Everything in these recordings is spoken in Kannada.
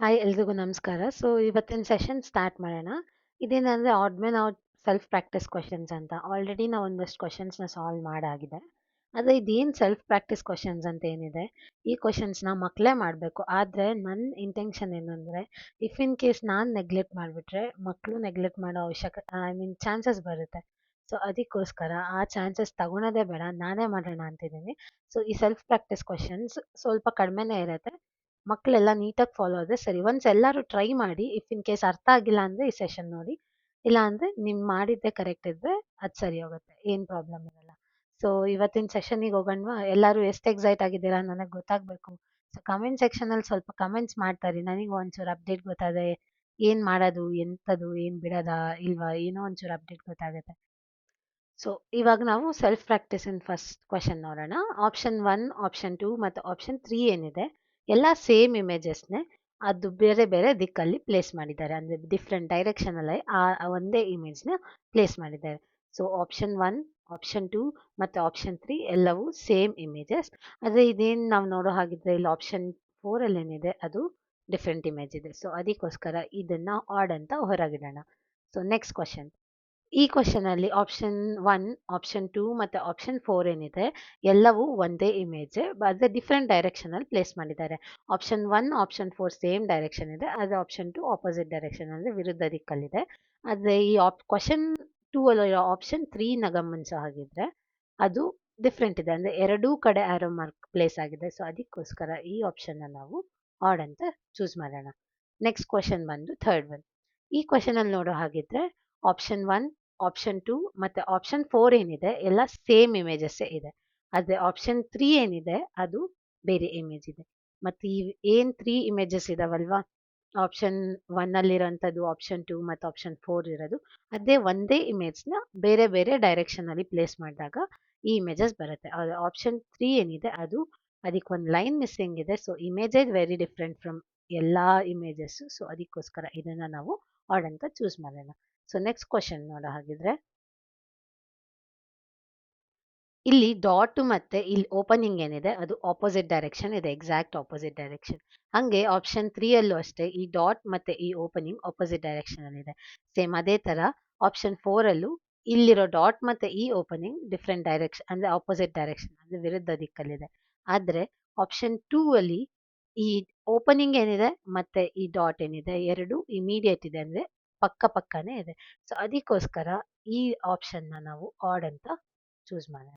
ಹಾಯ್ ಎಲ್ರಿಗೂ ನಮಸ್ಕಾರ. ಸೊ ಇವತ್ತಿನ ಸೆಷನ್ ಸ್ಟಾರ್ಟ್ ಮಾಡೋಣ. ಇದೇನಂದರೆ odd man out self practice questions ಅಂತ. ಆಲ್ರೆಡಿ ನಾವು ಒಂದಷ್ಟು ಕ್ವೆಷನ್ಸ್‌ನ ಸಾಲ್ವ್ ಮಾಡಾಗಿದೆ. ಆದರೆ ಇದೇನು ಸೆಲ್ಫ್ ಪ್ರಾಕ್ಟೀಸ್ ಕ್ವಶನ್ಸ್ ಅಂತ ಏನಿದೆ, ಈ ಕ್ವೆಷನ್ಸ್‌ನ ಮಕ್ಕಳೇ ಮಾಡಬೇಕು. ಆದ್ರೆ ನನ್ನ ಇಂಟೆನ್ಷನ್ ಏನಂದ್ರೆ, ಇಫ್ ಇನ್ ಕೇಸ್ ನಾನು ನೆಗ್ಲೆಕ್ಟ್ ಮಾಡಿಬಿಟ್ರೆ, ಮಕ್ಕಳು ನೆಗ್ಲೆಕ್ಟ್ ಮಾಡೋ ಅವಶ್ಯಕ ಐ ಮೀನ್ ಚಾನ್ಸಸ್ ಬರುತ್ತೆ. ಸೊ ಅದಕ್ಕೋಸ್ಕರ ಆ ಚಾನ್ಸಸ್ ತಗೊಳೋದೇ ಬೇಡ, ನಾನೇ ಮಾಡೋಣ ಅಂತಿದ್ದೀನಿ. ಸೊ ಈ ಸೆಲ್ಫ್ ಪ್ರಾಕ್ಟೀಸ್ ಕ್ವಶನ್ಸ್ ಸ್ವಲ್ಪ ಕಡಿಮೆನೇ ಇರುತ್ತೆ. ಮಕ್ಕಳೆಲ್ಲ ನೀಟಾಗಿ ಫಾಲೋ ಆದರೆ ಸರಿ. ಒನ್ಸ್ ಎಲ್ಲರೂ ಟ್ರೈ ಮಾಡಿ, ಇಫ್ ಇನ್ ಕೇಸ್ ಅರ್ಥ ಆಗಿಲ್ಲ ಅಂದ್ರೆ ಈ ಸೆಷನ್ ನೋಡಿ. ಇಲ್ಲ ಅಂದ್ರೆ ನೀವು ಮಾಡಿದ್ದೇ ಕರೆಕ್ಟ್ ಇದ್ರೆ ಅದು ಸರಿ ಹೋಗುತ್ತೆ. ಏನು ಪ್ರಾಬ್ಲಮ್ ಇರಲ್ಲ. ಸೊ ಇವತ್ತಿನ ಸೆಷನ್ನಿಗೆ ಹೋಗೋಣ್ವಾ? ಎಲ್ಲರೂ ಎಷ್ಟು ಎಕ್ಸೈಟ್ ಆಗಿದ್ದೀರಾ ನನಗೆ ಗೊತ್ತಾಗಬೇಕು. ಸೊ ಕಮೆಂಟ್ ಸೆಕ್ಷನಲ್ಲಿ ಸ್ವಲ್ಪ ಕಮೆಂಟ್ಸ್ ಮಾಡ್ತಾರೆ. ನನಗೆ ಒಂಚೂರು ಅಪ್ಡೇಟ್ ಗೊತ್ತಾದೆ ಏನು ಮಾಡೋದು, ಎಂಥದ್ದು, ಏನು ಬಿಡೋದಾ ಇಲ್ವಾ ಏನೋ ಒಂಚೂರು ಅಪ್ಡೇಟ್ ಗೊತ್ತಾಗುತ್ತೆ. ಸೊ ಇವಾಗ ನಾವು ಸೆಲ್ಫ್ ಪ್ರಾಕ್ಟೀಸಿನ ಫಸ್ಟ್ ಕ್ವಶನ್ ನೋಡೋಣ. ಆಪ್ಷನ್ ಒನ್ ಆಪ್ಷನ್ ಟೂ ಮತ್ತು ಆಪ್ಷನ್ ತ್ರೀ ಏನಿದೆ, ಎಲ್ಲ ಸೇಮ್ ಇಮೇಜಸ್‌ನೇ ಅದು ಬೇರೆ ಬೇರೆ ದಿಕ್ಕಲ್ಲಿ ಪ್ಲೇಸ್ ಮಾಡಿದ್ದಾರೆ. ಅಂದ್ರೆ ಡಿಫ್ರೆಂಟ್ ಡೈರೆಕ್ಷನಲ್ಲಿ ಆ ಒಂದೇ ಇಮೇಜ್‌ನ ಪ್ಲೇಸ್ ಮಾಡಿದ್ದಾರೆ. So option one, option two ಮತ್ತು ಆಪ್ಷನ್ ತ್ರೀ ಎಲ್ಲವೂ ಸೇಮ್ ಇಮೇಜಸ್. ಆದರೆ ಇದೇನು ನಾವು ನೋಡೋ ಹಾಗಿದ್ರೆ ಇಲ್ಲಿ ಆಪ್ಷನ್ 4 ಅಲ್ಲಿ ಏನಿದೆ ಅದು ಡಿಫ್ರೆಂಟ್ ಇಮೇಜ್ ಇದೆ. ಸೊ ಅದಕ್ಕೋಸ್ಕರ ಇದನ್ನ ಆಡ್ ಅಂತ ಹೊರಗಿಡೋಣ. So next question. ಈ ಕ್ವೆಷನಲ್ಲಿ ಆಪ್ಷನ್ ಒನ್ ಆಪ್ಷನ್ ಟೂ ಮತ್ತು ಆಪ್ಷನ್ ಫೋರ್ ಏನಿದೆ, ಎಲ್ಲವೂ ಒಂದೇ ಇಮೇಜ್. ಆದ್ರೆ ಡಿಫರೆಂಟ್ ಡೈರೆಕ್ಷನಲ್ಲಿ ಪ್ಲೇಸ್ ಮಾಡಿದ್ದಾರೆ. Option one option four same direction ಇದೆ. ಅದೇ ಆಪ್ಷನ್ 2 ಆಪೋಸಿಟ್ ಡೈರೆಕ್ಷನ್ ಅಂದ್ರೆ ವಿರುದ್ಧ ದಿಕ್ಕಲ್ಲಿದೆ. ಆದರೆ ಈ ಆಪ್ ಟೂ 2 ಆಪ್ಷನ್ ಆಪ್ಷನ್ 3ನ ಗಮನಿಸೋ ಹಾಗಿದ್ರೆ, ಅದು ಡಿಫ್ರೆಂಟ್ ಇದೆ. ಅಂದ್ರೆ ಎರಡೂ ಕಡೆ ಆರೋ ಮಾರ್ಕ್ ಪ್ಲೇಸ್ ಆಗಿದೆ. ಸೊ ಅದಕ್ಕೋಸ್ಕರ ಈ ಆಪ್ಷನ್‌ನ ನಾವು ಆಡ್ ಅಂತ ಚೂಸ್ ಮಾಡೋಣ. ನೆಕ್ಸ್ಟ್ ಕ್ವಶನ್ ಬಂದು ಥರ್ಡ್ ಒನ್. ಈ ಕ್ವೆಷನಲ್ಲಿ ನೋಡೋ ಹಾಗಿದ್ರೆ ಆಪ್ಷನ್ 1, ಆಪ್ಷನ್ ಟು ಮತ್ತು ಆಪ್ಷನ್ ಫೋರ್ ಏನಿದೆ ಎಲ್ಲ ಸೇಮ್ ಇಮೇಜಸ್ಸೇ ಇದೆ. ಆದ್ರೆ ಆಪ್ಷನ್ ತ್ರೀ ಏನಿದೆ ಅದು ಬೇರೆ ಇಮೇಜ್ ಇದೆ. ಮತ್ತು ಈ ಏನು ತ್ರೀ ಇಮೇಜಸ್ ಇದಾವಲ್ವಾ, ಆಪ್ಷನ್ 1 ಅಲ್ಲಿರೋಂಥದ್ದು, ಆಪ್ಷನ್ ಟೂ ಮತ್ತು ಆಪ್ಷನ್ ಫೋರ್ ಇರೋದು, ಅದೇ ಒಂದೇ ಇಮೇಜ್‌ನ ಬೇರೆ ಬೇರೆ ಡೈರೆಕ್ಷನಲ್ಲಿ ಪ್ಲೇಸ್ ಮಾಡಿದಾಗ ಈ ಇಮೇಜಸ್ ಬರುತ್ತೆ. ಆಪ್ಷನ್ ತ್ರೀ ಏನಿದೆ ಅದು ಅದಕ್ಕೆ ಒಂದು ಲೈನ್ ಮಿಸ್ಸಿಂಗ್ ಇದೆ. ಸೊ ಇಮೇಜೇ ವೆರಿ ಡಿಫ್ರೆಂಟ್ ಫ್ರಮ್ ಎಲ್ಲಾ ಇಮೇಜಸ್ಸು. ಸೊ ಅದಕ್ಕೋಸ್ಕರ ಇದನ್ನ ನಾವು ಆಡ್ ಅಂತ ಚೂಸ್ ಮಾಡೋಣ. ಸೊ ನೆಕ್ಸ್ಟ್ ಕ್ವಶನ್ ನೋಡೋ ಹಾಗಿದ್ರೆ ಇಲ್ಲಿ ಡಾಟ್ ಮತ್ತೆ ಇಲ್ಲಿ ಓಪನಿಂಗ್ ಏನಿದೆ, ಅದು ಆಪೋಸಿಟ್ ಡೈರೆಕ್ಷನ್ ಇದೆ. Exact opposite direction. ಹಂಗೆ ಆಪ್ಷನ್ 3 ಅಲ್ಲೂ ಅಷ್ಟೇ, ಈ ಡಾಟ್ ಮತ್ತೆ ಈ ಓಪನಿಂಗ್ ಆಪೋಸಿಟ್ ಡೈರೆಕ್ಷನ್ ಅಲ್ಲಿ ಇದೆ ಸೇಮ್ ಅದೇ ತರ ಆಪ್ಷನ್ 4 ಅಲ್ಲೂ ಇಲ್ಲಿರೋ ಡಾಟ್ ಮತ್ತೆ ಈ ಓಪನಿಂಗ್ ಡಿಫ್ರೆಂಟ್ ಡೈರೆಕ್ಷನ್ ಅಂದ್ರೆ ಆಪೋಸಿಟ್ ಡೈರೆಕ್ಷನ್ ಅಂದ್ರೆ ವಿರುದ್ಧ ದಿಕ್ಕಲ್ಲಿದೆ. ಆದ್ರೆ ಆಪ್ಷನ್ ಟೂ ಅಲ್ಲಿ ಈ ಓಪನಿಂಗ್ ಏನಿದೆ, ಮತ್ತೆ ಈ ಡಾಟ್ ಏನಿದೆ, ಎರಡು ಇಮಿಡಿಯೇಟ್ ಇದೆ, ಅಂದ್ರೆ ಪಕ್ಕ ಪಕ್ಕನೇ ಇದೆ. ಸೊ ಅದಕ್ಕೋಸ್ಕರ ಈ ಆಪ್ಷನ್‌ನ ನಾವು ಆಡ್ ಅಂತ ಚೂಸ್ ಮಾಡೋಣ.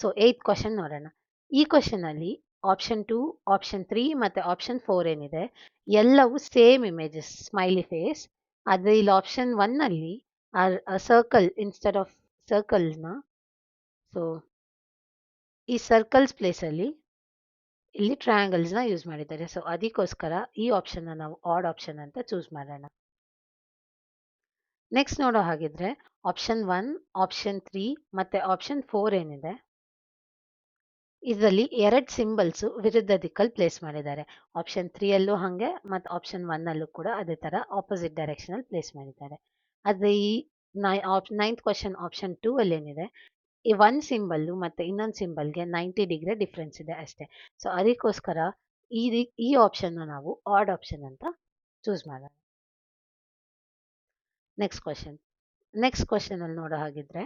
ಸೊ ಏಯ್ತ್ ಕ್ವಶನ್ ನೋಡೋಣ. ಈ ಕ್ವೆಷನಲ್ಲಿ ಆಪ್ಷನ್ ಟೂ ಆಪ್ಷನ್ ತ್ರೀ ಮತ್ತು ಆಪ್ಷನ್ ಫೋರ್ ಏನಿದೆ, ಎಲ್ಲವೂ ಸೇಮ್ ಇಮೇಜಸ್ ಸ್ಮೈಲಿ ಫೇಸ್. ಆದ್ರೆ ಇಲ್ಲಿ ಆಪ್ಷನ್ 1 ಅಲ್ಲಿ ಆ ಸರ್ಕಲ್ ಇನ್ಸ್ಟೆಡ್ ಆಫ್ ಸರ್ಕಲ್ಸ್‌ನ ಸೊ ಈ ಸರ್ಕಲ್ಸ್ ಪ್ಲೇಸಲ್ಲಿ ಇಲ್ಲಿ ಟ್ರಯಾಂಗಲ್ಸ್‌ನ ಯೂಸ್ ಮಾಡಿದ್ದಾರೆ. ಸೊ ಅದಕ್ಕೋಸ್ಕರ ಈ ಆಪ್ಷನ್‌ನ ನಾವು ಆಡ್ ಆಪ್ಷನ್ ಅಂತ ಚೂಸ್ ಮಾಡೋಣ. ನೆಕ್ಸ್ಟ್ ನೋಡೋ ಹಾಗಿದ್ರೆ ಆಪ್ಷನ್ ಒನ್ ಆಪ್ಷನ್ ತ್ರೀ ಮತ್ತು ಆಪ್ಷನ್ ಫೋರ್ ಏನಿದೆ, ಇದರಲ್ಲಿ ಎರಡು ಸಿಂಬಲ್ಸು ವಿರುದ್ಧ ದಿಕ್ಕಲ್ಲಿ ಪ್ಲೇಸ್ ಮಾಡಿದ್ದಾರೆ. ಆಪ್ಷನ್ 3 ಅಲ್ಲೂ ಹಾಗೆ ಮತ್ತು ಆಪ್ಷನ್ 1 ಅಲ್ಲೂ ಕೂಡ ಅದೇ ತರ ಆಪೋಸಿಟ್ ಡೈರೆಕ್ಷನಲ್ಲಿ ಪ್ಲೇಸ್ ಮಾಡಿದ್ದಾರೆ. ಅದ್ರ ಈ ನೈ ಆಪ್ ನೈನ್ತ್ ಕ್ವಶನ್ ಆಪ್ಷನ್ ಟೂ ಅಲ್ಲಿ ಏನಿದೆ, ಈ ಒಂದು ಸಿಂಬಲ್ಲು ಮತ್ತೆ ಇನ್ನೊಂದು ಸಿಂಬಲ್‌ಗೆ 90 ಡಿಗ್ರಿ ಡಿಫ್ರೆನ್ಸ್ ಇದೆ ಅಷ್ಟೇ. ಸೊ ಅದಕ್ಕೋಸ್ಕರ ಈ ಈ ಆಪ್ಷನ್‌ನ ನಾವು ಆಡ್ ಆಪ್ಷನ್ ಅಂತ ಚೂಸ್ ಮಾಡೋಣ. ನೆಕ್ಸ್ಟ್ ಕ್ವಶನ್ ನೆಕ್ಸ್ಟ್ ಕ್ವೆಷನಲ್ಲಿ ನೋಡೋ ಹಾಗಿದ್ರೆ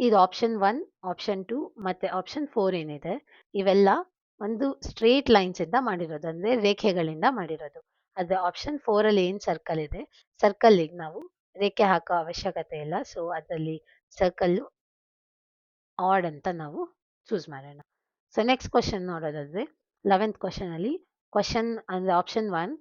ಇದು ಆಪ್ಷನ್ ಒನ್ ಆಪ್ಷನ್ 2 ಮತ್ತೆ ಆಪ್ಷನ್ ಫೋರ್ ಏನಿದೆ, ಇವೆಲ್ಲ ಒಂದು ಸ್ಟ್ರೇಟ್ ಲೈನ್ಸ್ ಇಂದ ಮಾಡಿರೋದು. ಅಂದ್ರೆ ರೇಖೆಗಳಿಂದ ಮಾಡಿರೋದು. ಅದೇ ಆಪ್ಷನ್ 4 ಅಲ್ಲಿ ಏನು ಸರ್ಕಲ್ ಇದೆ, ಸರ್ಕಲ್ಲಿಗೆ ನಾವು ರೇಖೆ ಹಾಕೋ ಅವಶ್ಯಕತೆ ಇಲ್ಲ. ಸೊ ಅದರಲ್ಲಿ ಸರ್ಕಲ್ ಆಡ್ ಅಂತ ನಾವು ಚೂಸ್ ಮಾಡೋಣ. ಸೊ ನೆಕ್ಸ್ಟ್ ಕ್ವಶನ್ ನೋಡೋದಾದ್ರೆ 11th ಅಲ್ಲಿ ಕ್ವಶನ್ ಅಂದ್ರೆ option one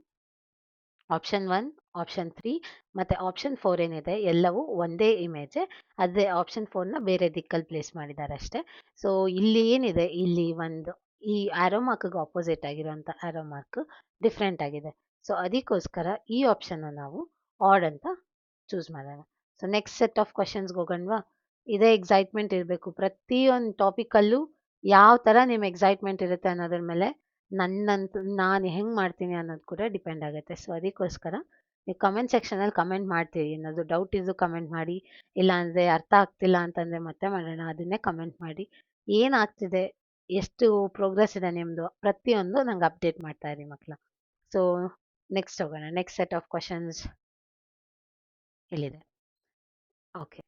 option 1, option three ಮತ್ತು ಆಪ್ಷನ್ ಫೋರ್ ಏನಿದೆ, ಎಲ್ಲವೂ ಒಂದೇ ಇಮೇಜ್ ಅದೇ ಆಪ್ಷನ್ ಫೋರ್ನ ಬೇರೆ ದಿಕ್ಕಲ್ಲಿ ಪ್ಲೇಸ್ ಮಾಡಿದ್ದಾರೆ ಅಷ್ಟೇ. ಸೊ ಇಲ್ಲಿ ಏನಿದೆ, ಇಲ್ಲಿ ಒಂದು, ಈ ಆರೋ ಮಾರ್ಕ್‌ಗೆ ಆಪೋಸಿಟ್ ಆಗಿರುವಂಥ ಆರೋ ಮಾರ್ಕ್ ಡಿಫರೆಂಟ್ ಆಗಿದೆ. ಸೊ ಅದಕ್ಕೋಸ್ಕರ ಈ ಆಪ್ಷನ್‌ನ ನಾವು ಆಡ್ ಅಂತ ಚೂಸ್ ಮಾಡೋಣ. ಸೊ ನೆಕ್ಸ್ಟ್ ಸೆಟ್ ಆಫ್ ಕ್ವಶನ್ಸ್ಗೆ ಹೋಗೋಣವಾ ಇದೇ ಎಕ್ಸೈಟ್ಮೆಂಟ್ ಇರಬೇಕು. ಪ್ರತಿಯೊಂದು ಟಾಪಿಕಲ್ಲೂ ಯಾವ ತರ ನಿಮ್ಮ ಎಕ್ಸೈಟ್ಮೆಂಟ್ ಇರುತ್ತೆ ಅನ್ನೋದ್ರ ಮೇಲೆ ನನ್ನಂತ, ನಾನು ಹೆಂಗೆ ಮಾಡ್ತೀನಿ ಅನ್ನೋದು ಕೂಡ ಡಿಪೆಂಡ್ ಆಗುತ್ತೆ. ಸೊ ಅದಕ್ಕೋಸ್ಕರ ನೀವು ಕಮೆಂಟ್ ಸೆಕ್ಷನಲ್ಲಿ ಕಮೆಂಟ್ ಮಾಡ್ತೀರಿ. ಏನಾದರೂ ಡೌಟ್ ಇದ್ದು ಕಮೆಂಟ್ ಮಾಡಿ. ಇಲ್ಲ ಅಂದ್ರೆ ಅರ್ಥ ಆಗ್ತಿಲ್ಲ ಅಂತಂದರೆ ಮತ್ತೆ ಮಾಡೋಣ. ಅದನ್ನೇ ಕಮೆಂಟ್ ಮಾಡಿ. ಏನಾಗ್ತಿದೆ, ಎಷ್ಟು ಪ್ರೋಗ್ರೆಸ್ ಇದೆ ನಿಮ್ಮದು ಪ್ರತಿಯೊಂದು ನಂಗೆ ಅಪ್ಡೇಟ್ ಮಾಡ್ತಾ ಇರಿ ಮಕ್ಕಳ. ಸೊ ನೆಕ್ಸ್ಟ್ ಹೋಗೋಣ ನೆಕ್ಸ್ಟ್ ಸೆಟ್ ಆಫ್ ಕ್ವಶನ್ಸ್ ಇಲ್ಲಿದೆ ಓಕೆ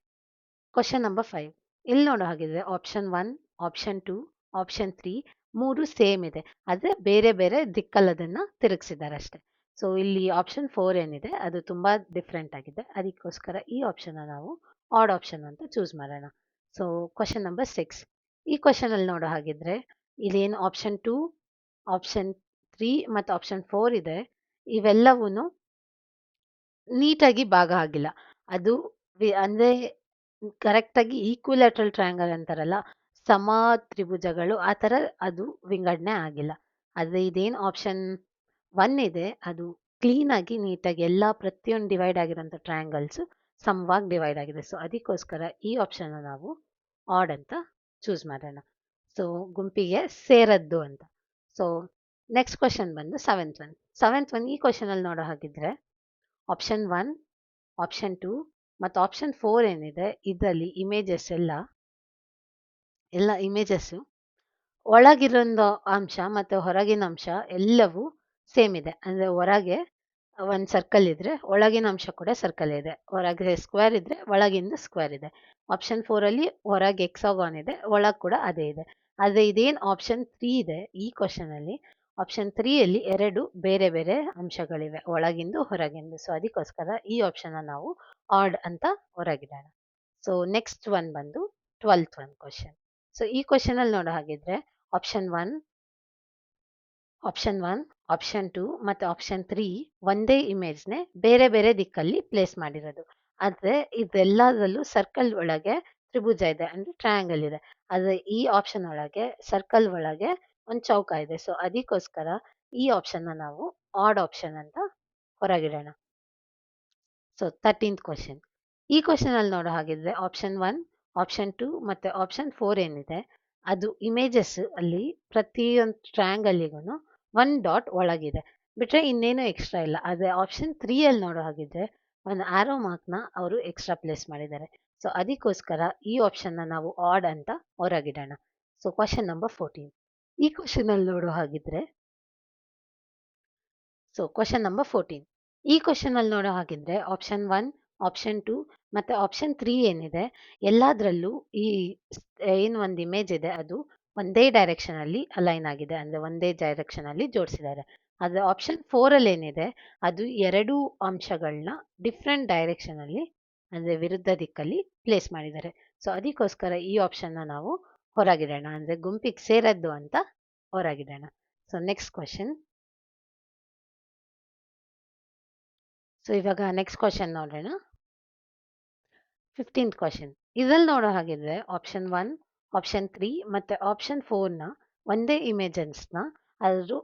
ಕ್ವಶನ್ ನಂಬರ್ ಫೈವ್ ಇಲ್ಲಿ ನೋಡೋ ಹಾಗಿದ್ರೆ option one option two option three ಮೂರು ಸೇಮ್ ಇದೆ ಆದರೆ ಬೇರೆ ಬೇರೆ ದಿಕ್ಕಲ್ಲಿ ಅದನ್ನು ತಿರುಗಿಸಿದ್ದಾರೆ ಅಷ್ಟೇ ಸೊ ಇಲ್ಲಿ ಆಪ್ಷನ್ ಫೋರ್ ಏನಿದೆ, ಅದು ತುಂಬ ಡಿಫ್ರೆಂಟ್ ಆಗಿದೆ. ಅದಕ್ಕೋಸ್ಕರ ಈ ಆಪ್ಷನ್ನ ನಾವು ಆಡ್ ಆಪ್ಷನ್ ಅಂತ ಚೂಸ್ ಮಾಡೋಣ. ಸೊ ಕ್ವಶನ್ ನಂಬರ್ ಸಿಕ್ಸ್ ಈ ಕ್ವಶನಲ್ಲಿ ನೋಡೋ ಹಾಗಿದ್ರೆ ಇಲ್ಲಿ ಏನು ಆಪ್ಷನ್ ಟೂ ಆಪ್ಷನ್ ತ್ರೀ ಮತ್ತು ಆಪ್ಷನ್ ಫೋರ್ ಇದೆ. ಇವೆಲ್ಲವೂ ನೀಟಾಗಿ ಭಾಗ ಆಗಿಲ್ಲ. ಅದು ಕರೆಕ್ಟ್ ಕರೆಕ್ಟಾಗಿ ಈಕ್ವಿಲ್ಯಾಟ್ರಲ್ ಟ್ರಯಾಂಗಲ್ ಅಂತಾರಲ್ಲ, ಸಮ ತ್ರಿಭುಜಗಳು, ಆ ಥರ ಅದು ವಿಂಗಡಣೆ ಆಗಿಲ್ಲ. ಆದರೆ ಇದೇನು ಆಪ್ಷನ್ ಒನ್ ಇದೆ. ಅದು ಕ್ಲೀನಾಗಿ ನೀಟಾಗಿ ಎಲ್ಲ ಪ್ರತಿಯೊಂದು ಡಿವೈಡ್ ಆಗಿರೋಂಥ ಟ್ರಯಾಂಗಲ್ಸು ಸಮವಾಗಿ ಡಿವೈಡ್ ಆಗಿದೆ. ಸೊ, ಅದಕ್ಕೋಸ್ಕರ ಈ ಆಪ್ಷನ್ನ ನಾವು ಆಡ್ ಅಂತ ಚೂಸ್ ಮಾಡೋಣ. ಸೊ, ಗುಂಪಿಗೆ ಸೇರದ್ದು ಅಂತ. ಸೊ, ನೆಕ್ಸ್ಟ್ ಕ್ವಶನ್ ಬಂದು ಸೆವೆಂತ್ ಒನ್. ಸೆವೆಂತ್ ಒನ್ ಈ ಕ್ವಶನಲ್ಲಿ ನೋಡೋ ಹಾಗಿದ್ರೆ ಆಪ್ಷನ್ ಒನ್, ಆಪ್ಷನ್ ಟೂ ಮತ್ತು ಆಪ್ಷನ್ ಫೋರ್ ಏನಿದೆ, ಇದರಲ್ಲಿ ಇಮೇಜಸ್ ಎಲ್ಲ ಎಲ್ಲ ಇಮೇಜಸ್ಸು ಒಳಗಿರೋಂದು ಅಂಶ ಮತ್ತು ಹೊರಗಿನ ಅಂಶ ಎಲ್ಲವೂ ಸೇಮ್ ಇದೆ. ಅಂದರೆ ಹೊರಗೆ ಒಂದು ಸರ್ಕಲ್ ಇದ್ರೆ ಒಳಗಿನ ಅಂಶ ಕೂಡ ಸರ್ಕಲ್ ಇದೆ. ಹೊರಗೆ ಸ್ಕ್ವೇರ್ ಇದ್ರೆ ಒಳಗಿಂದ ಸ್ಕ್ವೇರ್ ಇದೆ. ಆಪ್ಷನ್ ಫೋರಲ್ಲಿ ಹೊರಗೆ ಎಕ್ಸಾಗಾನ್ ಇದೆ, ಒಳಗೆ ಕೂಡ ಅದೇ ಇದೆ. ಆದರೆ ಇದೇನು ಆಪ್ಷನ್ ತ್ರೀ ಇದೆ ಈ ಕ್ವಶನಲ್ಲಿ ಆಪ್ಷನ್ ತ್ರೀಯಲ್ಲಿ ಎರಡು ಬೇರೆ ಬೇರೆ ಅಂಶಗಳಿವೆ, ಒಳಗಿಂದು ಹೊರಗಿಂದು. ಸೊ ಅದಕ್ಕೋಸ್ಕರ ಈ ಆಪ್ಷನ್ನ ನಾವು ಆಡ್ ಅಂತ ಹೊರಗಿಡೋಣ. ಸೊ ನೆಕ್ಸ್ಟ್ ಒನ್ ಬಂದು ಟ್ವೆಲ್ತ್ ಒನ್ ಕ್ವಶನ್ ಸೊ ಈ ಕ್ವಶನಲ್ಲಿ ನೋಡೋ ಹಾಗಿದ್ರೆ option one option one option two ಮತ್ತು ಆಪ್ಷನ್ ತ್ರೀ ಒಂದೇ ಇಮೇಜ್ನೇ ಬೇರೆ ಬೇರೆ ದಿಕ್ಕಲ್ಲಿ ಪ್ಲೇಸ್ ಮಾಡಿರೋದು. ಆದರೆ ಇದೆಲ್ಲದರಲ್ಲೂ ಸರ್ಕಲ್ ಒಳಗೆ ತ್ರಿಭುಜ ಇದೆ, ಅಂದರೆ ಟ್ರಯಾಂಗಲ್ ಇದೆ. ಆದರೆ ಈ ಆಪ್ಷನ್ ಒಳಗೆ ಸರ್ಕಲ್ ಒಳಗೆ ಒಂದು ಚೌಕ ಇದೆ. ಸೊ ಅದಕ್ಕೋಸ್ಕರ ಈ ಆಪ್ಷನ್ನ ನಾವು ಆಡ್ ಆಪ್ಷನ್ ಅಂತ ಹೊರಗಿಡೋಣ. ಸೊ ತರ್ಟೀನ್ತ್ ಕ್ವಶನ್ ಈ ಕ್ವಶನಲ್ಲಿ ನೋಡೋ ಹಾಗಿದ್ರೆ ಆಪ್ಷನ್ ಒನ್ ಆಪ್ಷನ್ ಟು ಮತ್ತು ಆಪ್ಷನ್ ಫೋರ್ ಏನಿದೆ, ಅದು ಇಮೇಜಸ್ ಅಲ್ಲಿ ಪ್ರತಿಯೊಂದು ಟ್ರಯಾಂಗಲ್ಲಿಗೂ ಒನ್ ಡಾಟ್ ಒಳಗಿದೆ. ಬಿಟ್ರೆ ಇನ್ನೇನು ಎಕ್ಸ್ಟ್ರಾ ಇಲ್ಲ. ಅದೇ ಆಪ್ಷನ್ ತ್ರೀಯಲ್ಲಿ ನೋಡೋ ಹಾಗಿದ್ರೆ ಒಂದು ಆರೋ ಮಾರ್ಕ್ನ ಅವರು ಎಕ್ಸ್ಟ್ರಾ ಪ್ಲೇಸ್ ಮಾಡಿದ್ದಾರೆ. ಸೊ ಅದಕ್ಕೋಸ್ಕರ ಈ ಆಪ್ಷನ್ನ ನಾವು ಆಡ್ ಅಂತ ಹೊರಗಿಡೋಣ. ಸೊ ಕ್ವಶನ್ ನಂಬರ್ ಫೋರ್ಟೀನ್ ಈ ಕ್ವಶನಲ್ಲಿ ನೋಡೋ ಹಾಗಿದ್ರೆ ಸೊ ಕ್ವಶನ್ ನಂಬರ್ ಫೋರ್ಟೀನ್ ಈ ಕ್ವಶನಲ್ಲಿ ನೋಡೋ ಹಾಗಿದ್ರೆ ಆಪ್ಷನ್ ಒನ್ ಆಪ್ಷನ್ ಟು ಮತ್ತು ಆಪ್ಷನ್ ತ್ರೀ ಏನಿದೆ? ಎಲ್ಲದರಲ್ಲೂ ಈ ಏನು ಒಂದು ಇಮೇಜ್ ಇದೆ ಅದು ಒಂದೇ ಡೈರೆಕ್ಷನಲ್ಲಿ ಅಲೈನ್ ಆಗಿದೆ, ಅಂದರೆ ಒಂದೇ ಡೈರೆಕ್ಷನಲ್ಲಿ ಜೋಡಿಸಿದ್ದಾರೆ. ಆದರೆ ಆಪ್ಷನ್ ಫೋರಲ್ಲಿ ಏನಿದೆ, ಅದು ಎರಡೂ ಅಂಶಗಳನ್ನ ಡಿಫ್ರೆಂಟ್ ಡೈರೆಕ್ಷನಲ್ಲಿ ಅಂದರೆ ವಿರುದ್ಧ ದಿಕ್ಕಲ್ಲಿ ಪ್ಲೇಸ್ ಮಾಡಿದ್ದಾರೆ. ಸೊ ಅದಕ್ಕೋಸ್ಕರ ಈ ಆಪ್ಷನ್ನ ನಾವು ಹೊರಗಿಡೋಣ, ಅಂದರೆ ಗುಂಪಿಗೆ ಸೇರದ್ದು ಅಂತ ಹೊರಗಿಡೋಣ. ಸೊ ನೆಕ್ಸ್ಟ್ ಕ್ವಶನ್ ಸೊ ಇವಾಗ ನೆಕ್ಸ್ಟ್ ಕ್ವಶನ್ ನೋಡೋಣ. ಫಿಫ್ಟೀನ್ತ್ ಕ್ವಶನ್ ಇದ್ರಲ್ಲಿ ನೋಡೋ ಹಾಗಿದ್ರೆ ಆಪ್ಷನ್ ಒನ್ ಆಪ್ಷನ್ ತ್ರೀ ಮತ್ತು ಆಪ್ಷನ್ ಫೋರ್ನ ಒಂದೇ ಇಮೇಜನ್ಸ್ನ ಅವರು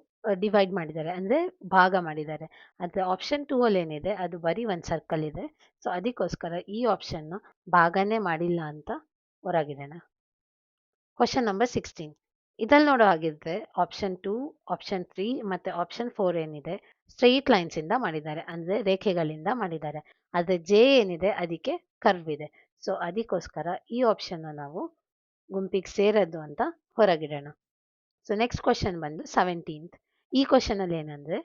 ಡಿವೈಡ್ ಮಾಡಿದ್ದಾರೆ. ಅಂದರೆ ಭಾಗ ಮಾಡಿದ್ದಾರೆ. ಆದರೆ ಆಪ್ಷನ್ ಟೂ ಅಲ್ಲಿ ಏನಿದೆ, ಅದು ಬರೀ ಒಂದು ಸರ್ಕಲ್ ಇದೆ. ಸೊ ಅದಕ್ಕೋಸ್ಕರ ಈ ಆಪ್ಷನ್ನ ಭಾಗನೇ ಮಾಡಿಲ್ಲ ಅಂತ ಹೊರಗಿಡೋಣ ಕ್ವಶನ್ ನಂಬರ್ ಸಿಕ್ಸ್ಟೀನ್ ಇದಲ್ಲಿ ನೋಡೋ ಹಾಗಿದ್ರೆ ಆಪ್ಷನ್ ಟೂ ಆಪ್ಷನ್ ತ್ರೀ ಮತ್ತು ಆಪ್ಷನ್ ಫೋರ್ ಏನಿದೆ ಸ್ಟ್ರೈಟ್ ಲೈನ್ಸಿಂದ ಮಾಡಿದ್ದಾರೆ. ಅಂದರೆ ರೇಖೆಗಳಿಂದ ಮಾಡಿದ್ದಾರೆ. ಆದರೆ ಜೆ ಏನಿದೆ, ಅದಕ್ಕೆ ಕರ್ವ್ ಇದೆ. ಸೊ ಅದಕ್ಕೋಸ್ಕರ ಈ ಆಪ್ಷನ್ನ ನಾವು ಗುಂಪಿಗೆ ಸೇರೋದು ಅಂತ ಹೊರಗಿಡೋಣ. ಸೊ ನೆಕ್ಸ್ಟ್ ಕ್ವಶನ್ ಬಂದು ಸೆವೆಂಟೀನ್ತ್ ಈ ಕ್ವಶನಲ್ಲಿ ಏನಂದರೆ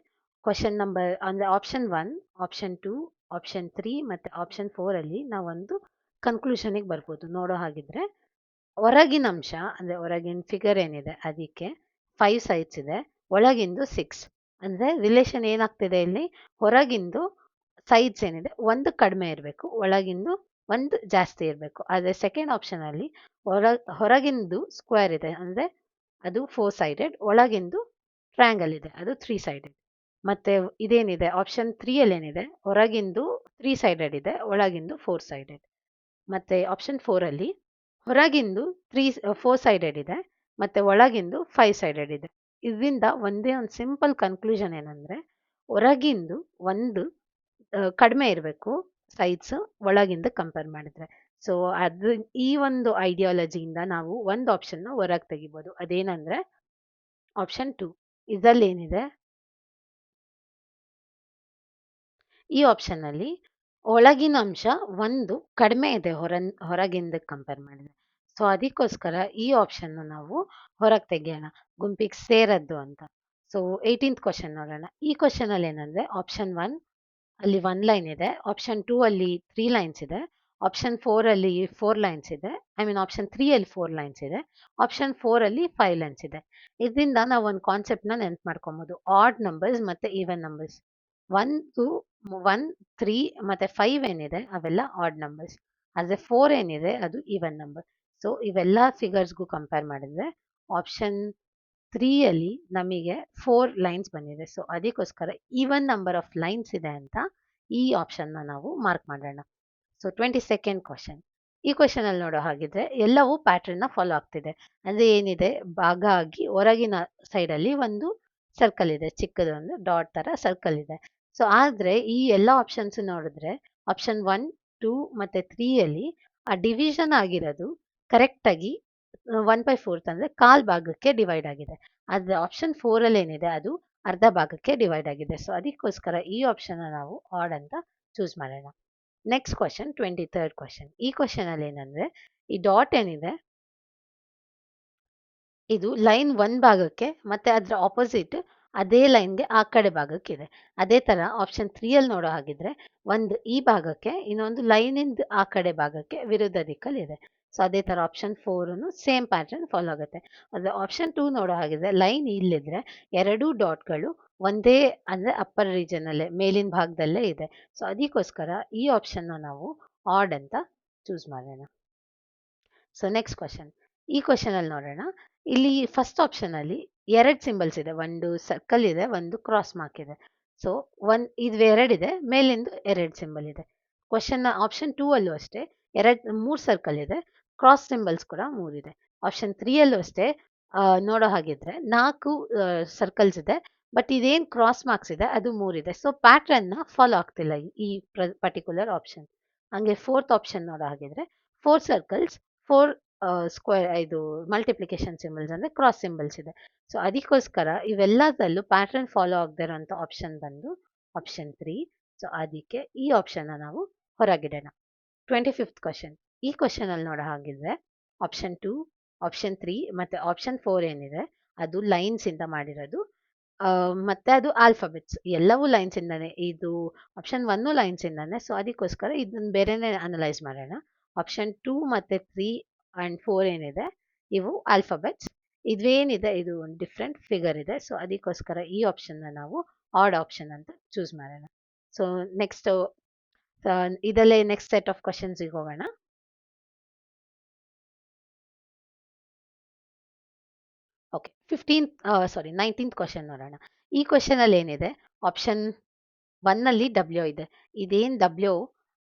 ಕ್ವಶನ್ ನಂಬರ್ ಅಂದರೆ option one option two option three ಮತ್ತು ಆಪ್ಷನ್ ಫೋರಲ್ಲಿ ನಾವೊಂದು ಕನ್ಕ್ಲೂಷನಿಗೆ ಬರ್ಬೋದು. ನೋಡೋ ಹಾಗಿದ್ರೆ, ಹೊರಗಿನ ಅಂಶ, ಅಂದರೆ ಹೊರಗಿನ ಫಿಗರ್ ಏನಿದೆ, ಅದಕ್ಕೆ ಫೈವ್ ಸೈಡ್ಸ್ ಇದೆ, ಒಳಗಿಂದು ಸಿಕ್ಸ್ ಅಂದರೆ ರಿಲೇಷನ್ ಏನಾಗ್ತಿದೆ ಇಲ್ಲಿ? ಹೊರಗಿಂದು ಸೈಡ್ಸ್ ಏನಿದೆ, ಒಂದು ಕಡಿಮೆ ಇರಬೇಕು, ಒಳಗಿಂದು ಒಂದು ಜಾಸ್ತಿ ಇರಬೇಕು. ಆದರೆ ಸೆಕೆಂಡ್ ಆಪ್ಷನಲ್ಲಿ ಹೊರ, ಹೊರಗಿಂದು ಸ್ಕ್ವೇರ್ ಇದೆ. ಅಂದರೆ ಅದು ಫೋರ್ ಸೈಡೆಡ್ ಒಳಗಿಂದು ಟ್ರಯಾಂಗಲ್ ಇದೆ. ಅದು ತ್ರೀ ಸೈಡೆಡ್ ಮತ್ತು ಇದೇನಿದೆ? ಆಪ್ಷನ್ ಏನಿದೆ ಹೊರಗಿಂದು ತ್ರೀ ಸೈಡೆಡ್ ಇದೆ, ಒಳಗಿಂದು ಫೋರ್ ಸೈಡೆಡ್ ಮತ್ತು ಆಪ್ಷನ್ ಫೋರಲ್ಲಿ ಹೊರಗಿಂದು ತ್ರೀ ಫೋರ್ ಸೈಡೆಡ್ ಇದೆ, ಮತ್ತೆ ಒಳಗಿಂದು ಫೈವ್ ಸೈಡೆಡ್ ಇದೆ. ಇದರಿಂದ ಒಂದೇ ಒಂದು ಸಿಂಪಲ್ ಕನ್ಕ್ಲೂಷನ್ ಏನಂದರೆ, ಹೊರಗಿಂದು ಒಂದು ಕಡಿಮೆ ಇರಬೇಕು. ಸೈಡ್ಸ್ ಒಳಗಿಂದ ಕಂಪೇರ್ ಮಾಡಿದ್ರೆ. ಸೊ ಅದು ಈ ಒಂದು ಐಡಿಯಾಲಜಿಯಿಂದ ನಾವು ಒಂದು ಆಪ್ಷನ್ನ ಹೊರಗೆ ತೆಗಿಬೋದು. ಅದೇನಂದರೆ ಆಪ್ಷನ್ ಟು ಇದರಲ್ಲಿ ಏನಿದೆ ಈ ಆಪ್ಷನ್ನಲ್ಲಿ ಒಳಗಿನ ಅಂಶ ಒಂದು ಕಡಿಮೆ ಇದೆ ಹೊರ ಹೊರಗಿಂದ ಕಂಪೇರ್ ಮಾಡಿದ್ರೆ. ಸೊ ಅದಕ್ಕೋಸ್ಕರ ಈ ಆಪ್ಷನ್ನ ನಾವು ಹೊರಗೆ ತೆಗಿಯೋಣ. ಗುಂಪಿಗೆ ಸೇರದ್ದು ಅಂತ. ಸೊ ಏಯ್ಟೀನ್ತ್ ಕ್ವಶನ್ ನೋಡೋಣ. ಈ ಕ್ವಶನ್ ಅಲ್ಲಿ ಏನಂದ್ರೆ ಆಪ್ಷನ್ ಒನ್ ಅಲ್ಲಿ ಒನ್ ಲೈನ್ ಇದೆ. ಆಪ್ಷನ್ ಟೂ ಅಲ್ಲಿ ತ್ರೀ ಲೈನ್ಸ್ ಇದೆ. ಆಪ್ಷನ್ ಫೋರ್ ಅಲ್ಲಿ ಫೋರ್ ಲೈನ್ಸ್ ಇದೆ. ಐ ಮೀನ್ ಆಪ್ಷನ್ ತ್ರೀ ಅಲ್ಲಿ ಫೋರ್ ಲೈನ್ಸ್ ಇದೆ. ಆಪ್ಷನ್ ಫೋರ್ ಅಲ್ಲಿ ಫೈವ್ ಲೈನ್ಸ್ ಇದೆ. ಇದರಿಂದ ನಾವು ಒಂದು ಕಾನ್ಸೆಪ್ಟ್ನ ನೆನ್ಪು ಮಾಡ್ಕೊಬೋದು. ಆಡ್ ನಂಬರ್ಸ್ ಮತ್ತೆ even numbers one two one three ಮತ್ತೆ ಫೈವ್ ಏನಿದೆ, ಅವೆಲ್ಲ ಆಡ್ ನಂಬರ್ಸ್ ಆದರೆ ಫೋರ್ ಏನಿದೆ, ಅದು ಈವನ್ ನಂಬರ್ ಸೊ ಇವೆಲ್ಲ ಫಿಗರ್ಸ್ಗೂ ಕಂಪೇರ್ ಮಾಡಿದರೆ ಆಪ್ಷನ್ ತ್ರೀಯಲ್ಲಿ ನಮಗೆ ಫೋರ್ ಲೈನ್ಸ್ ಬಂದಿದೆ. ಸೊ ಅದಕ್ಕೋಸ್ಕರ ಈವನ್ ನಂಬರ್ ಆಫ್ ಲೈನ್ಸ್ ಇದೆ ಅಂತ ಈ ಆಪ್ಷನ್ನ ನಾವು ಮಾರ್ಕ್ ಮಾಡೋಣ. ಸೊ ಟ್ವೆಂಟಿ ಸೆಕೆಂಡ್ ಕ್ವಶನ್ ಈ ಕ್ವಶನ್ ಅಲ್ಲಿ ನೋಡೋ ಹಾಗಿದ್ರೆ ಎಲ್ಲವೂ ಪ್ಯಾಟರ್ನ್ನ ಫಾಲೋ ಆಗ್ತಿದೆ. ಅಂದ್ರೆ ಏನಿದೆ? ಭಾಗ ಆಗಿ ಹೊರಗಿನ ಸೈಡ್ ಅಲ್ಲಿ ಒಂದು ಸರ್ಕಲ್ ಇದೆ. ಚಿಕ್ಕದೊಂದು ಡಾಟ್ ತರ ಸರ್ಕಲ್ ಇದೆ. ಸೊ ಆದ್ರೆ ಈ ಎಲ್ಲ ಆಪ್ಷನ್ಸ್ ನೋಡಿದ್ರೆ ಆಪ್ಷನ್ ಒನ್ ಟೂ ಮತ್ತೆ ತ್ರೀ ಅಲ್ಲಿ ಆ ಡಿವಿಷನ್ ಆಗಿರೋದು ಕರೆಕ್ಟ್ ಆಗಿ ಒನ್ ಬೈ ಫೋರ್ತ್ ಅಂದ್ರೆ ಕಾಲ್ ಭಾಗಕ್ಕೆ ಡಿವೈಡ್ ಆಗಿದೆ. ಆದರೆ ಆಪ್ಷನ್ ಫೋರ್ ಅಲ್ಲಿ ಏನಿದೆ, ಅದು ಅರ್ಧ ಭಾಗಕ್ಕೆ ಡಿವೈಡ್ ಆಗಿದೆ. ಸೊ ಅದಕ್ಕೋಸ್ಕರ ಈ ಆಪ್ಷನ್ ನಾವು ಆಡ್ ಅಂತ ಚೂಸ್ ಮಾಡೋಣ. Next question twenty third question ಈ ಕ್ವಶನ್ ಅಲ್ಲಿ ಏನಂದ್ರೆ, ಈ ಡಾಟ್ ಏನಿದೆ, ಇದು ಲೈನ್ ಒನ್ ಭಾಗಕ್ಕೆ ಮತ್ತೆ ಅದ್ರ ಆಪೋಸಿಟ್ ಅದೇ ಲೈನ್ಗೆ ಆ ಕಡೆ ಭಾಗಕ್ಕಿದೆ ಅದೇ ತರ ಆಪ್ಷನ್ ತ್ರೀ ಅಲ್ಲಿ ನೋಡೋ ಹಾಗಿದ್ರೆ, ಒಂದು ಈ ಭಾಗಕ್ಕೆ, ಇನ್ನೊಂದು ಲೈನಿಂದ ಆ ಕಡೆ ಭಾಗಕ್ಕೆ ವಿರುದ್ಧ ದಿಕ್ಕಲ್ಲಿ ಇದೆ. ಸೊ ಅದೇ ಥರ option four same pattern follow ಆಗುತ್ತೆ. ಅಂದ್ರೆ ಆಪ್ಷನ್ ಟೂ ನೋಡೋ ಹಾಗಿದ್ರೆ ಲೈನ್ ಇಲ್ಲಿದ್ರೆ ಎರಡೂ ಡಾಟ್ಗಳು ಒಂದೇ ಅಂದ್ರೆ ಅಪ್ಪರ್ ರೀಜನ್ ಅಲ್ಲೇ, ಮೇಲಿನ ಭಾಗದಲ್ಲೇ ಇದೆ. ಸೊ ಅದಕ್ಕೋಸ್ಕರ ಈ ಆಪ್ಷನ್ ನಾವು ಆಡ್ ಅಂತ ಚೂಸ್ ಮಾಡೋಣ. ಸೊ ನೆಕ್ಸ್ಟ್ ಕ್ವಶನ್ ಈ ಕ್ವಶನಲ್ಲಿ ನೋಡೋಣ. ಇಲ್ಲಿ ಫಸ್ಟ್ ಆಪ್ಷನ್ ಅಲ್ಲಿ ಎರಡು ಸಿಂಬಲ್ಸ್ ಇದೆ. ಒಂದು ಸರ್ಕಲ್ ಇದೆ, ಒಂದು ಕ್ರಾಸ್ ಮಾರ್ಕ್ ಇದೆ. ಸೊ ಒನ್ ಇದು ಎರಡಿದೆ ಮೇಲಿಂದು ಎರಡು ಸಿಂಬಲ್ ಇದೆ. ಕ್ವಶನ್ ಆಪ್ಷನ್ ಟೂ ಅಲ್ಲೂ ಅಷ್ಟೇ, ಎರಡು, ಮೂರು ಸರ್ಕಲ್ ಇದೆ. ಕ್ರಾಸ್ ಸಿಂಬಲ್ಸ್ ಕೂಡ ಮೂರಿದೆ. ಆಪ್ಷನ್ ತ್ರೀ ಅಲ್ಲೂ ಅಷ್ಟೇ ನೋಡೋ ಹಾಗಿದ್ರೆ ನಾಲ್ಕು ಸರ್ಕಲ್ಸ್ ಇದೆ ಬಟ್ ಇದೇನು ಕ್ರಾಸ್ ಮಾರ್ಕ್ಸ್ ಇದೆ, ಅದು ಮೂರಿದೆ. ಸೊ ಪ್ಯಾಟ್ರನ್ನ ಫಾಲೋ ಆಗ್ತಿಲ್ಲ ಈ ಪರ್ಟಿಕ್ಯುಲರ್ ಆಪ್ಷನ್ ಹಂಗೆ ಫೋರ್ತ್ ಆಪ್ಷನ್ ನೋಡೋ ಹಾಗಿದ್ರೆ ಫೋರ್ ಸರ್ಕಲ್ಸ್ ಫೋರ್ ಸ್ಕ್ವೇರ್ ಇದು ಮಲ್ಟಿಪ್ಲಿಕೇಶನ್ ಸಿಂಬಲ್ಸ್ ಅಂದರೆ ಕ್ರಾಸ್ ಸಿಂಬಲ್ಸ್ ಇದೆ. ಸೊ ಅದಕ್ಕೋಸ್ಕರ ಇವೆಲ್ಲದರಲ್ಲೂ ಪ್ಯಾಟ್ರನ್ ಫಾಲೋ ಆಗದೆ ಇರೋಂಥ ಆಪ್ಷನ್ ಬಂದು ಆಪ್ಷನ್ ತ್ರೀ ಸೊ ಅದಕ್ಕೆ ಈ ಆಪ್ಷನ್ನ ನಾವು ಹೊರಗಿಡೋಣ. ಟ್ವೆಂಟಿ ಫಿಫ್ತ್ ಕ್ವಶನ್ ಈ ಕ್ವಶನ್ ಅಲ್ಲಿ ನೋಡೋ ಹಾಗಿದ್ರೆ ಆಪ್ಷನ್ ಟೂ ಆಪ್ಷನ್ ತ್ರೀ ಮತ್ತೆ ಆಪ್ಷನ್ ಫೋರ್ ಏನಿದೆ, ಅದು ಲೈನ್ಸ್ ಇಂದ ಮಾಡಿರೋದು. ಮತ್ತೆ ಅದು ಆಲ್ಫಾಬೆಟ್ಸ್ ಎಲ್ಲವೂ ಲೈನ್ಸ್ ಇಂದಾನೆ. ಇದು ಆಪ್ಷನ್ ಒನ್ನು ಲೈನ್ಸ್ ಇಂದಾನೆ. ಸೊ ಅದಕ್ಕೋಸ್ಕರ ಇದನ್ನ ಬೇರೆನೆ ಅನಲೈಸ್ ಮಾಡೋಣ. ಆಪ್ಷನ್ ಟೂ ಮತ್ತೆ ತ್ರೀ ಅಂಡ್ ಫೋರ್ ಏನಿದೆ, ಇವು ಆಲ್ಫಾಬೆಟ್ಸ್ ಇದೇನಿದೆ ಇದು ಒಂದು ಡಿಫ್ರೆಂಟ್ ಫಿಗರ್ ಇದೆ. ಸೊ ಅದಕ್ಕೋಸ್ಕರ ಈ ಆಪ್ಷನ್ನ ನಾವು ಆಡ್ ಆಪ್ಷನ್ ಅಂತ ಚೂಸ್ ಮಾಡೋಣ. ಸೊ ನೆಕ್ಸ್ಟ್ ಇದಲ್ಲೇ ನೆಕ್ಸ್ಟ್ ಸೆಟ್ ಆಫ್ ಕ್ವಶನ್ಸ್ಗೆ ಹೋಗೋಣ. Okay fifteenth sorry nineteenth question ನೋಡೋಣ. ಈ ಕ್ವಶನ್ ಅಲ್ಲಿ ಏನಿದೆ ಆಪ್ಷನ್ ಒನ್ನಲ್ಲಿ ಡಬ್ಲ್ಯೂ ಇದೆ. ಇದೇನು ಡಬ್ಲ್ಯೂ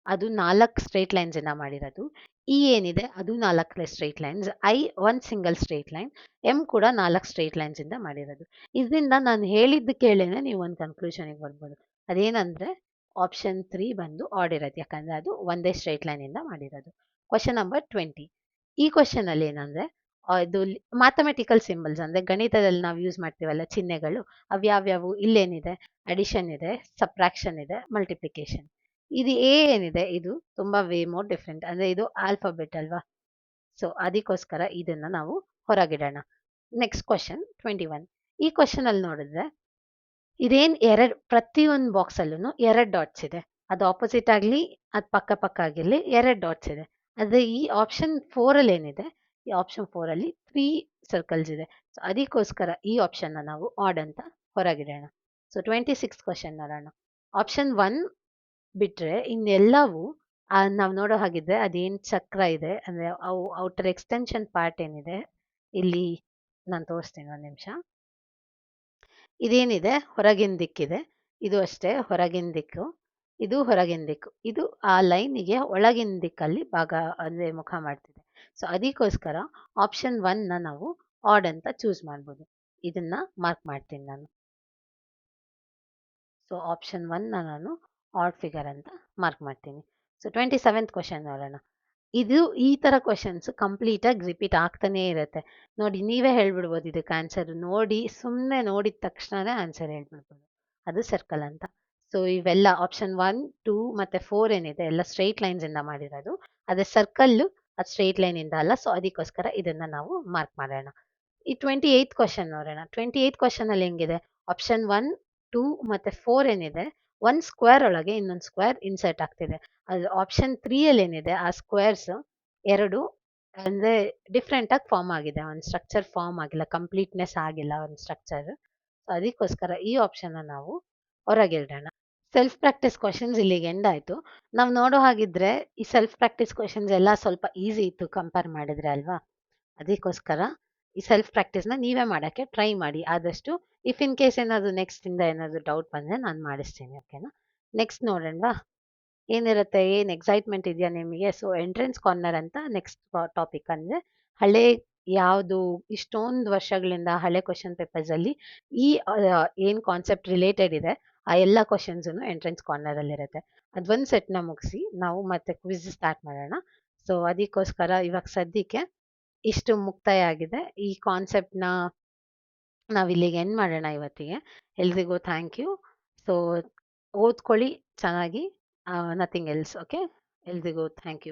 ಅದು ನಾಲ್ಕು ಸ್ಟ್ರೇಟ್ ಲೈನ್ಸ್ ಇಂದ ಮಾಡಿರೋದು. ಇ ಏನಿದೆ? ಅದು ನಾಲ್ಕು straight lines I one single straight line M ಕೂಡ ನಾಲ್ಕು ಸ್ಟ್ರೇಟ್ ಲೈನ್ಸ್ ಇಂದ ಮಾಡಿರೋದು. ಇದರಿಂದ ನಾನು ಹೇಳಿದ್ದು ಕೇಳೇನೆ ನೀವು ಒಂದು ಕನ್ಕ್ಲೂಷನ್ಗೆ ಬರ್ಬೋದು. ಅದೇನಂದ್ರೆ ಆಪ್ಷನ್ ತ್ರೀ ಬಂದು ಆಡ್ ಇರೋದು ಯಾಕಂದ್ರೆ ಅದು ಒಂದೇ ಸ್ಟ್ರೇಟ್ ಲೈನ್ ಇಂದ ಮಾಡಿರೋದು. ಕ್ವಶನ್ ನಂಬರ್ ಟ್ವೆಂಟಿ ಈ ಕ್ವಶನ್ ಅಲ್ಲಿ ಏನಂದ್ರೆ ಇದು ಮ್ಯಾಥಮೆಟಿಕಲ್ ಸಿಂಬಲ್ಸ್ ಅಂದ್ರೆ ಗಣಿತದಲ್ಲಿ ನಾವು ಯೂಸ್ ಮಾಡ್ತೀವಲ್ಲ ಚಿಹ್ನೆಗಳು, ಅವ್ಯಾವ್ಯಾವು ಇಲ್ಲೇನಿದೆ ಅಡಿಷನ್ ಇದೆ ಸಪ್ರಾಕ್ಷನ್ ಇದೆ ಮಲ್ಟಿಪ್ಲಿಕೇಶನ್ ಇದು ಎ ಏನಿದೆ, ಇದು ತುಂಬಾ ವೇ ಮೋರ್ ಡಿಫ್ರೆಂಟ್ ಅಂದ್ರೆ ಇದು ಆಲ್ಫಾಬೆಟ್ ಅಲ್ವಾ? ಸೊ ಅದಕ್ಕೋಸ್ಕರ ಇದನ್ನ ನಾವು ಹೊರಗಿಡೋಣ. ನೆಕ್ಸ್ಟ್ ಕ್ವಶನ್ ಟ್ವೆಂಟಿ ಒನ್ ಈ ಕ್ವಶನ್ ಅಲ್ಲಿ ನೋಡಿದ್ರೆ ಇದೇನ್ ಎರಡು, ಪ್ರತಿಯೊಂದು ಬಾಕ್ಸ್ ಅಲ್ಲೂ ಎರಡು ಡಾಟ್ಸ್ ಇದೆ. ಅದು ಆಪೋಸಿಟ್ ಆಗಲಿ, ಅದು ಪಕ್ಕ ಪಕ್ಕ ಆಗಿರಲಿ, ಎರಡು ಡಾಟ್ಸ್ ಇದೆ. ಅದೇ ಈ ಆಪ್ಷನ್ ಫೋರ್ ಅಲ್ಲಿ ಏನಿದೆ ಈ ಆಪ್ಷನ್ ಫೋರ್ ಅಲ್ಲಿ ತ್ರೀ ಸರ್ಕಲ್ಸ್ ಇದೆ. ಸೊ ಅದಕ್ಕೋಸ್ಕರ ಈ ಆಪ್ಷನ್ ನಾವು ಆಡ್ ಅಂತ ಹೊರಗಿಡೋಣ. ಸೊ ಟ್ವೆಂಟಿ ಸಿಕ್ಸ್ ಕ್ವಶನ್ ನೋಡೋಣ. ಆಪ್ಷನ್ ಒನ್ ಬಿಟ್ರೆ ಇನ್ನೆಲ್ಲವೂ ನಾವು ನೋಡೋ ಹಾಗಿದ್ರೆ ಅದೇನ್ ಚಕ್ರ ಇದೆ, ಅಂದ್ರೆ ಅವು ಔಟರ್ ಎಕ್ಸ್ಟೆನ್ಷನ್ ಪಾರ್ಟ್ ಏನಿದೆ, ಇಲ್ಲಿ ನಾನು ತೋರಿಸ್ತೀನಿ ಒಂದು ನಿಮಿಷ. ಇದೇನಿದೆ, ಹೊರಗಿನ ದಿಕ್ಕಿದೆ. ಇದು ಅಷ್ಟೇ, ಹೊರಗಿನ ದಿಕ್ಕು. ಇದು ಹೊರಗಿನ ದಿಕ್ಕು. ಇದು ಆ ಲೈನಿಗೆ ಒಳಗಿನ ದಿಕ್ಕಲ್ಲಿ ಭಾಗ, ಅಂದ್ರೆ ಮುಖ ಮಾಡ್ತಿದೆ. ಸೊ ಅದಕ್ಕೋಸ್ಕರ ಆಪ್ಷನ್ ಒನ್ನ ನಾವು ಆಡ್ ಅಂತ ಚೂಸ್ ಮಾಡ್ಬೋದು. ಇದನ್ನ ಮಾರ್ಕ್ ಮಾಡ್ತೀನಿ ನಾನು. ಸೊ ಆಪ್ಷನ್ ಒನ್ನ ನಾನು ಆಡ್ ಫಿಗರ್ ಅಂತ ಮಾರ್ಕ್ ಮಾಡ್ತೀನಿ. ಸೊ ಟ್ವೆಂಟಿ ಸೆವೆಂತ್ ಕ್ವಶನ್ ನೋಡೋಣ. ಇದು ಈ ತರ ಕ್ವಶನ್ಸ್ ಕಂಪ್ಲೀಟಾಗಿ ರಿಪೀಟ್ ಆಗ್ತಾನೇ ಇರುತ್ತೆ. ನೋಡಿ, ನೀವೇ ಹೇಳ್ಬಿಡ್ಬೋದು ಇದಕ್ಕೆ ಆನ್ಸರ್ ನೋಡಿ ಸುಮ್ಮನೆ ನೋಡಿದ ತಕ್ಷಣನೇ ಆನ್ಸರ್ ಹೇಳ್ಬಿಡ್ಬೋದು. ಅದು ಸರ್ಕಲ್ ಅಂತ. ಸೊ ಇವೆಲ್ಲ ಆಪ್ಷನ್ ಒನ್ ಟೂ ಮತ್ತೆ ಫೋರ್ ಏನಿದೆ, ಎಲ್ಲ ಸ್ಟ್ರೈಟ್ ಲೈನ್ಸ್ ಇಂದ ಮಾಡಿರೋದು. ಅದೇ ಸರ್ಕಲ್ಲು ಅದು ಸ್ಟ್ರೈಟ್ ಲೈನ್ ಇಂದ ಅಲ್ಲ. ಸೊ ಅದಕ್ಕೋಸ್ಕರ ಇದನ್ನ ನಾವು ಮಾರ್ಕ್ ಮಾಡೋಣ. ಈ ಟ್ವೆಂಟಿ ಏಯ್ತ್ ಕ್ವಶನ್ ನೋಡೋಣ. ಟ್ವೆಂಟಿ ಏಯ್ತ್ ಕ್ವಶನಲ್ಲಿ ಹೆಂಗಿದೆ? ಆಪ್ಷನ್ ಒನ್ ಟೂ ಮತ್ತೆ ಫೋರ್ ಏನಿದೆ? ಒನ್ ಸ್ಕ್ವೇರ್ ಒಳಗೆ ಇನ್ನೊಂದು ಸ್ಕ್ವೇರ್ ಇನ್ಸರ್ಟ್ ಆಗ್ತಿದೆ. ಅದು ಆಪ್ಷನ್ ತ್ರೀಯಲ್ಲಿ ಏನಿದೆ? ಆ ಸ್ಕ್ವೇರ್ಸ್ ಎರಡು, ಅಂದ್ರೆ ಡಿಫ್ರೆಂಟ್ ಆಗಿ ಫಾರ್ಮ್ ಆಗಿದೆ. ಒಂದು ಸ್ಟ್ರಕ್ಚರ್ ಫಾರ್ಮ್ ಆಗಿಲ್ಲ ಕಂಪ್ಲೀಟ್ನೆಸ್ ಆಗಿಲ್ಲ ಒಂದು ಸ್ಟ್ರಕ್ಚರ್ ಅದಕ್ಕೋಸ್ಕರ ಈ ಆಪ್ಷನ್ ನಾವು ಹೊರಗಿಡೋಣ. ಸೆಲ್ಫ್ ಪ್ರಾಕ್ಟೀಸ್ ಕ್ವಶನ್ಸ್ ಇಲ್ಲಿಗೆ ಎಂಡ್ ಆಯ್ತು. ನಾವು ನೋಡೋ ಹಾಗಿದ್ರೆ ಈ ಸೆಲ್ಫ್ ಪ್ರಾಕ್ಟೀಸ್ ಕ್ವಶನ್ಸ್ ಎಲ್ಲ ಸ್ವಲ್ಪ ಈಸಿ ಇತ್ತು ಕಂಪೇರ್ ಮಾಡಿದ್ರೆ ಅಲ್ವಾ? ಅದಕ್ಕೋಸ್ಕರ ಈ ಸೆಲ್ಫ್ ಪ್ರಾಕ್ಟೀಸ್ನ ನೀವೇ ಮಾಡೋಕ್ಕೆ ಟ್ರೈ ಮಾಡಿ. ಆದಷ್ಟು ಇಫ್ ಇನ್ ಕೇಸ್ ಏನಾದರೂ ನೆಕ್ಸ್ಟ್ ಇಂದ ಏನಾದರೂ ಡೌಟ್ ಬಂದರೆ ನಾನು ಮಾಡಿಸ್ತೀನಿ ಓಕೆನಾ ನೆಕ್ಸ್ಟ್ ನೋಡೋಣವಾ? ಏನಿರುತ್ತೆ? ಏನು ಎಕ್ಸೈಟ್ಮೆಂಟ್ ಇದೆಯಾ ನಿಮಗೆ? ಸೊ ಎಂಟ್ರೆನ್ಸ್ ಕಾರ್ನರ್ ಅಂತ ನೆಕ್ಸ್ಟ್ ಟಾಪಿಕ್ ಅಂದರೆ ಹಳೆ ಯಾವುದು ಇಷ್ಟೊಂದು ವರ್ಷಗಳಿಂದ ಹಳೆ ಕ್ವಶನ್ ಪೇಪರ್ಸಲ್ಲಿ ಈ ಏನು ಕಾನ್ಸೆಪ್ಟ್ ರಿಲೇಟೆಡ್ ಇದೆ ಆ ಎಲ್ಲ ಕ್ವಶನ್ಸ್ನು ಎಂಟ್ರೆನ್ಸ್ ಕಾರ್ನರಲ್ಲಿರುತ್ತೆ ಅದೊಂದು ಸೆಟ್ನ ಮುಗಿಸಿ ನಾವು ಮತ್ತೆ ಕ್ವಿಜ್ ಸ್ಟಾರ್ಟ್ ಮಾಡೋಣ. ಸೊ ಅದಕ್ಕೋಸ್ಕರ ಇವಾಗ ಸದ್ಯಕ್ಕೆ ಇಷ್ಟು ಮುಕ್ತಾಯ ಆಗಿದೆ ಈ ಕಾನ್ಸೆಪ್ಟ್ನ ನಾವು ಇಲ್ಲಿಗೆ ಎಂಡ್ ಮಾಡೋಣ ಇವತ್ತಿಗೆ. ಎಲ್ರಿಗೂ ಥ್ಯಾಂಕ್ ಯು ಸೊ ಓದ್ಕೊಳ್ಳಿ ಚೆನ್ನಾಗಿ ನಥಿಂಗ್ ಎಲ್ಸ್ ಓಕೆ ಎಲ್ರಿಗೂ ಥ್ಯಾಂಕ್ ಯು